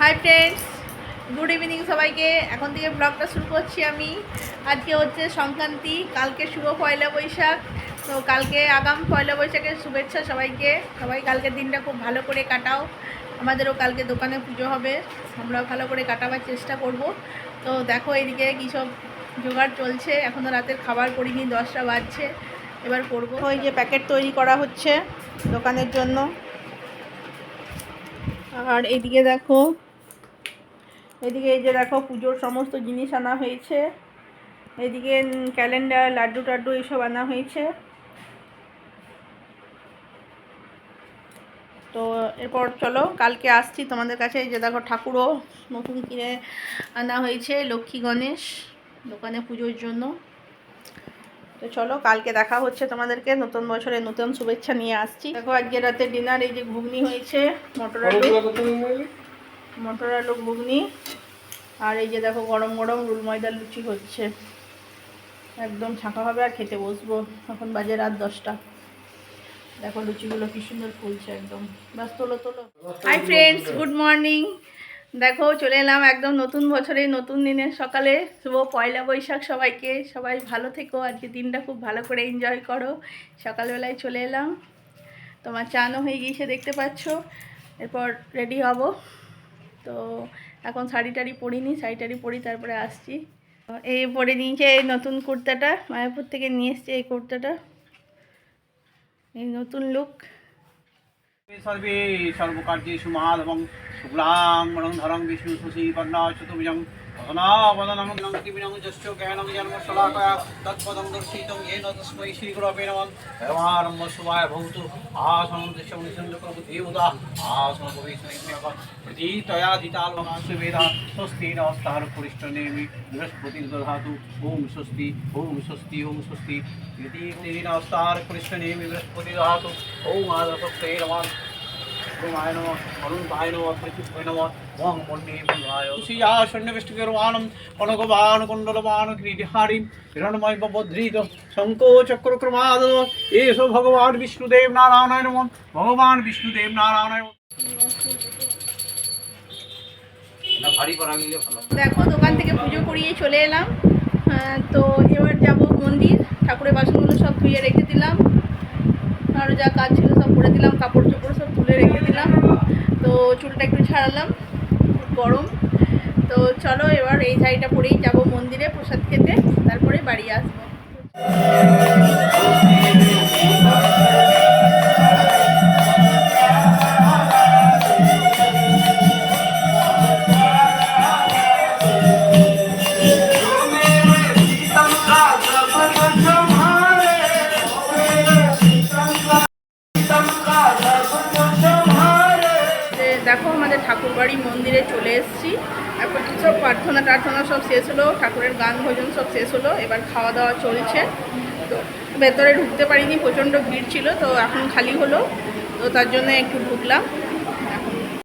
Hi friends good evening সবাইকে। এখন থেকে ব্লগটা শুরু করছি আমি। আজকে হচ্ছে সংক্রান্তি, কালকে শুভ পয়লা বৈশাখ। তো কালকে আগাম পয়লা বৈশাখের শুভেচ্ছা সবাইকে। সবাই কালকের দিনটা খুব ভালো করে কাটাও। আমাদেরও কালকে দোকানে পুজো হবে। আমরাও ভালো করে কাটাবার চেষ্টা করব। তো দেখো এদিকে কী সব জোগাড় চলছে। এখনও রাতের খাবার করিনি, দশটা বাজছে। এবার করব। ওই যে প্যাকেট তৈরি করা হচ্ছে দোকানের জন্য। আর এদিকে দেখো, এদিকে এই যে দেখো পুজোর সমস্ত জিনিস আনা হয়েছে। এদিকে ক্যালেন্ডার, লাড্ডু টাড্ডু এইসব আনা হয়েছে। তো এরপর চলো, কালকে আসছি তোমাদের কাছে। এই যে দেখো ঠাকুরও নতুন কিনে আনা হয়েছে, লক্ষ্মী গণেশ দোকানে পুজোর জন্য। তো চলো কালকে দেখা হচ্ছে তোমাদেরকে। নতুন বছরে নতুন শুভেচ্ছা নিয়ে আসছি। দেখো আজকে রাতে ডিনার এই যে ঘুগনি হয়েছে মটর আলু। মটর আলু ঘুগনি। আর এই যে দেখো গরম গরম রুল ময়দার লুচি হচ্ছে। একদম ছাঁকা হবে আর খেতে বসবো। এখন বাজে রাত দশটা। দেখো লুচিগুলো কি সুন্দর ফুলছে একদম। ব্যাস তোলো। তোলো হাই ফ্রেন্ডস গুড মর্নিং দেখো, চলে এলাম একদম নতুন বছরে, নতুন দিনের সকালে। শুভ পয়লা বৈশাখ সবাইকে। সবাই ভালো থেকো। আজকে দিনটা খুব ভালো করে এনজয় করো। সকালবেলায় চলে এলাম। তোমার চানও হয়ে গিয়েছে, দেখতে পাচ্ছ। এরপর রেডি হব। তো এখন শাড়ি টাড়ি পরিনি, শাড়ি টাড়ি পরি, তারপরে আসছি। এই পরে নিয়েছে এই নতুন কুর্তাটা, মায়াপুর থেকে নিয়ে এসছে এই কুর্তাটা। এই নতুন লুক सर्वे সর্বকার্যেষু মাধবং শুক্লাং ধরং বিষ্ণু শশী বর্ণা চতুর্ভুজং বদনাবদনং নঙ্কিবিনং যশ্চ জ্ঞানং জন্ম শলাকয়া তৎপদং দর্শিতং येन बृहस्पति दधातु ॐ स्वस्ति ॐ स्वस्ति ॐ स्वस्ति यदि नमस्तार बृहस्पति दधातु ॐ आदपक्षे ভগবান বিষ্ণুদেব নারায়ণ ভগবান বিষ্ণুদেব নারায়ণ দেখো দোকান থেকে পুজো করিয়ে চলে এলাম। হ্যাঁ, তো এবার যাব মন্দির। ঠাকুরের বাসনগুলো সব ধুয়ে রেখে দিলাম। আরও যা কাজ ছিল সব করে দিলাম কাপড় চুলটা একটু ছাড়ালাম গরম। তো চলো এবার এই শাড়িটা পরেই যাব মন্দিরে প্রসাদ খেতে, তারপরে বাড়ি আসব। দেখো আমাদের ঠাকুর বাড়ি মন্দিরে চলে এসেছি। এখন সব প্রার্থনা টার্থনা সব শেষ হলো, ঠাকুরের গান ভোজন সব শেষ হলো, এবার খাওয়া দাওয়া চলছে। তো ভেতরে ঢুকতে পারিনি, প্রচণ্ড ভিড় ছিল, তো এখন খালি হলো, তো তার জন্য একটু ঢুকলাম।